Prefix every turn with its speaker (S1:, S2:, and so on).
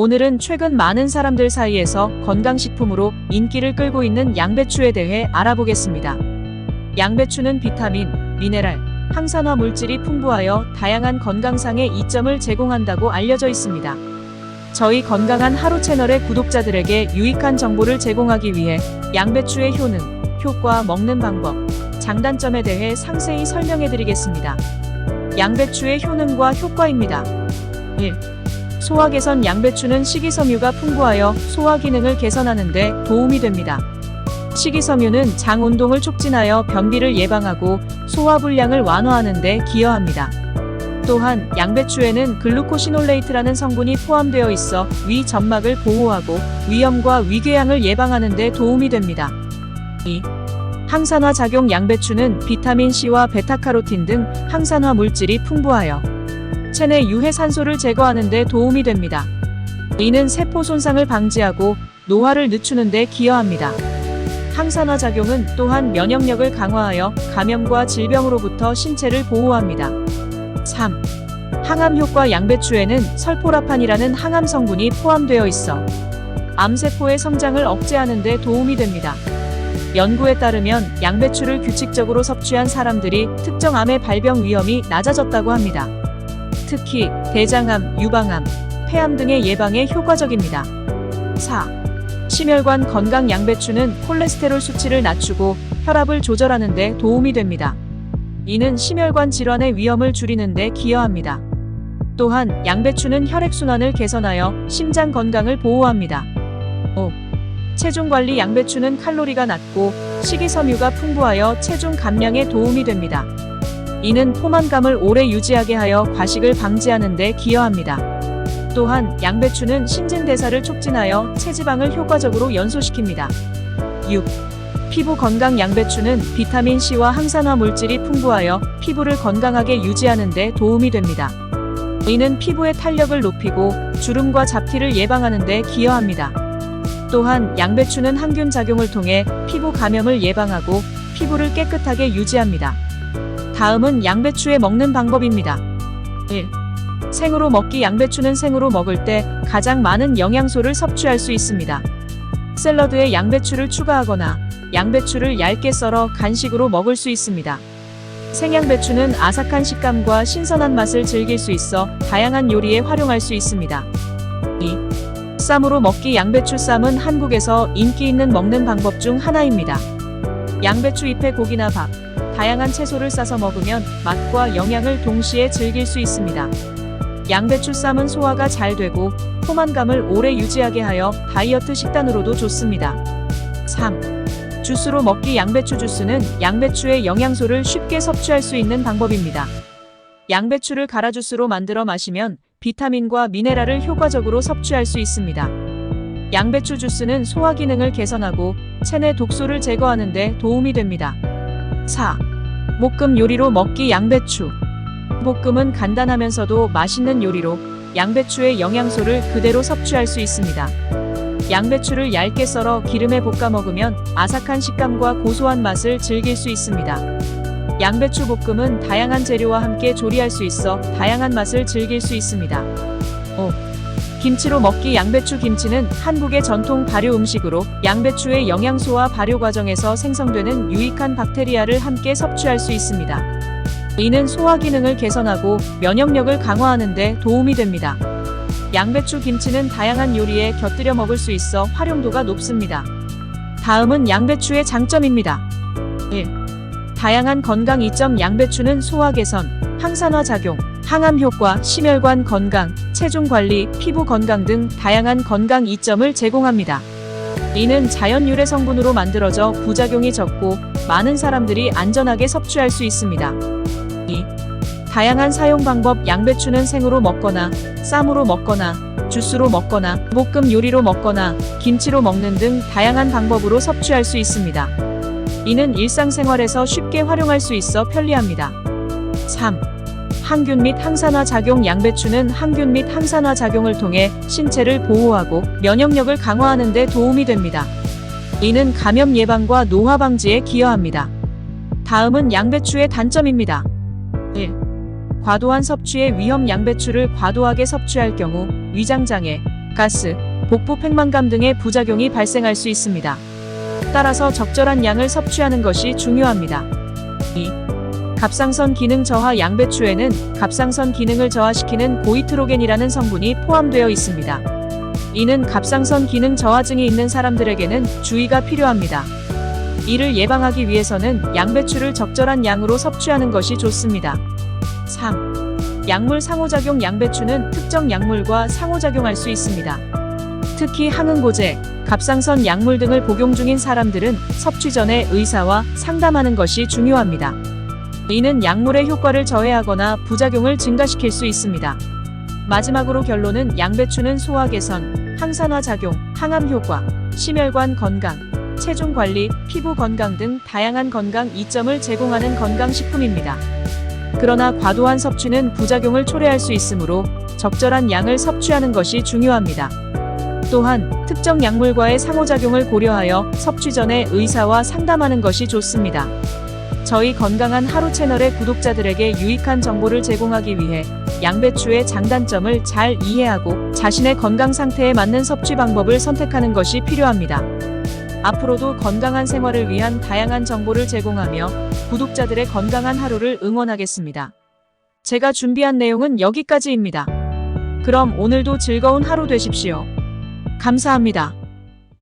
S1: 오늘은 최근 많은 사람들 사이에서 건강식품으로 인기를 끌고 있는 양배추에 대해 알아보겠습니다. 양배추는 비타민, 미네랄, 항산화 물질이 풍부하여 다양한 건강상의 이점을 제공한다고 알려져 있습니다. 저희 건강한 하루 채널의 구독자들에게 유익한 정보를 제공하기 위해 양배추의 효능, 효과, 먹는 방법, 장단점에 대해 상세히 설명해 드리겠습니다. 양배추의 효능과 효과입니다. 1. 소화 개선 양배추는 식이섬유가 풍부하여 소화 기능을 개선하는 데 도움이 됩니다. 식이섬유는 장 운동을 촉진하여 변비를 예방하고 소화 불량을 완화하는 데 기여합니다. 또한 양배추에는 글루코시놀레이트라는 성분이 포함되어 있어 위 점막을 보호하고 위염과 위궤양을 예방하는 데 도움이 됩니다. 2. 항산화 작용 양배추는 비타민 C와 베타카로틴 등 항산화 물질이 풍부하여 체내 유해 산소를 제거하는 데 도움이 됩니다. 이는 세포 손상을 방지하고 노화를 늦추는 데 기여합니다. 항산화 작용은 또한 면역력을 강화하여 감염과 질병으로부터 신체를 보호합니다. 3. 항암 효과 양배추에는 설포라판이라는 항암 성분이 포함되어 있어 암세포의 성장을 억제하는 데 도움이 됩니다. 연구에 따르면 양배추를 규칙적으로 섭취한 사람들이 특정 암의 발병 위험이 낮아졌다고 합니다. 특히 대장암, 유방암, 폐암 등의 예방에 효과적입니다. 4. 심혈관 건강 양배추는 콜레스테롤 수치를 낮추고 혈압을 조절하는 데 도움이 됩니다. 이는 심혈관 질환의 위험을 줄이는 데 기여합니다. 또한 양배추는 혈액순환을 개선하여 심장 건강을 보호합니다. 5. 체중 관리 양배추는 칼로리가 낮고 식이섬유가 풍부하여 체중 감량에 도움이 됩니다. 이는 포만감을 오래 유지하게 하여 과식을 방지하는 데 기여합니다. 또한 양배추는 신진대사를 촉진하여 체지방을 효과적으로 연소시킵니다. 6. 피부 건강 양배추는 비타민 C와 항산화 물질이 풍부하여 피부를 건강하게 유지하는 데 도움이 됩니다. 이는 피부의 탄력을 높이고 주름과 잡티를 예방하는 데 기여합니다. 또한 양배추는 항균 작용을 통해 피부 감염을 예방하고 피부를 깨끗하게 유지합니다. 다음은 양배추에 먹는 방법입니다. 1. 생으로 먹기 양배추는 생으로 먹을 때 가장 많은 영양소를 섭취할 수 있습니다. 샐러드에 양배추를 추가하거나 양배추를 얇게 썰어 간식으로 먹을 수 있습니다. 생양배추는 아삭한 식감과 신선한 맛을 즐길 수 있어 다양한 요리에 활용할 수 있습니다. 2. 쌈으로 먹기 양배추 쌈은 한국에서 인기 있는 먹는 방법 중 하나입니다. 양배추 잎에 고기나 밥, 다양한 채소를 싸서 먹으면 맛과 영양을 동시에 즐길 수 있습니다. 양배추 쌈은 소화가 잘 되고 포만감을 오래 유지하게 하여 다이어트 식단으로도 좋습니다. 3. 주스로 먹기 양배추 주스는 양배추의 영양소를 쉽게 섭취할 수 있는 방법입니다. 양배추를 갈아 주스로 만들어 마시면 비타민과 미네랄을 효과적으로 섭취할 수 있습니다. 양배추 주스는 소화 기능을 개선하고 체내 독소를 제거하는 데 도움이 됩니다. 4. 볶음 요리로 먹기 양배추. 볶음은 간단하면서도 맛있는 요리로 양배추의 영양소를 그대로 섭취할 수 있습니다. 양배추를 얇게 썰어 기름에 볶아 먹으면 아삭한 식감과 고소한 맛을 즐길 수 있습니다. 양배추 볶음은 다양한 재료와 함께 조리할 수 있어 다양한 맛을 즐길 수 있습니다. 5. 김치로 먹기 양배추 김치는 한국의 전통 발효 음식으로 양배추의 영양소와 발효 과정에서 생성되는 유익한 박테리아를 함께 섭취할 수 있습니다. 이는 소화 기능을 개선하고 면역력을 강화하는 데 도움이 됩니다. 양배추 김치는 다양한 요리에 곁들여 먹을 수 있어 활용도가 높습니다. 다음은 양배추의 장점입니다. 1. 다양한 건강 이점 양배추는 소화 개선, 항산화 작용, 항암 효과, 심혈관 건강, 체중 관리, 피부 건강 등 다양한 건강 이점을 제공합니다. 이는 자연 유래 성분으로 만들어져 부작용이 적고 많은 사람들이 안전하게 섭취할 수 있습니다. 2. 다양한 사용 방법 양배추는 생으로 먹거나 쌈으로 먹거나 주스로 먹거나 볶음 요리로 먹거나 김치로 먹는 등 다양한 방법으로 섭취할 수 있습니다. 이는 일상생활에서 쉽게 활용할 수 있어 편리합니다. 3. 항균 및 항산화 작용 양배추는 항균 및 항산화 작용을 통해 신체를 보호하고 면역력을 강화하는 데 도움이 됩니다. 이는 감염 예방과 노화 방지에 기여합니다. 다음은 양배추의 단점입니다. 1. 과도한 섭취의 위험 양배추를 과도하게 섭취할 경우 위장장애, 가스, 복부 팽만감 등의 부작용이 발생할 수 있습니다. 따라서 적절한 양을 섭취하는 것이 중요합니다. 2. 갑상선 기능 저하 양배추에는 갑상선 기능을 저하시키는 고이트로겐이라는 성분이 포함되어 있습니다. 이는 갑상선 기능 저하증이 있는 사람들에게는 주의가 필요합니다. 이를 예방하기 위해서는 양배추를 적절한 양으로 섭취하는 것이 좋습니다. 3. 약물 상호작용 양배추는 특정 약물과 상호작용할 수 있습니다. 특히 항응고제, 갑상선 약물 등을 복용 중인 사람들은 섭취 전에 의사와 상담하는 것이 중요합니다. 이는 약물의 효과를 저해하거나 부작용을 증가시킬 수 있습니다. 마지막으로 결론은 양배추는 소화 개선, 항산화 작용, 항암 효과, 심혈관 건강, 체중 관리, 피부 건강 등 다양한 건강 이점을 제공하는 건강식품입니다. 그러나 과도한 섭취는 부작용을 초래할 수 있으므로 적절한 양을 섭취하는 것이 중요합니다. 또한 특정 약물과의 상호작용을 고려하여 섭취 전에 의사와 상담하는 것이 좋습니다. 저희 건강한 하루 채널의 구독자들에게 유익한 정보를 제공하기 위해 양배추의 장단점을 잘 이해하고 자신의 건강 상태에 맞는 섭취 방법을 선택하는 것이 필요합니다. 앞으로도 건강한 생활을 위한 다양한 정보를 제공하며 구독자들의 건강한 하루를 응원하겠습니다. 제가 준비한 내용은 여기까지입니다. 그럼 오늘도 즐거운 하루 되십시오. 감사합니다.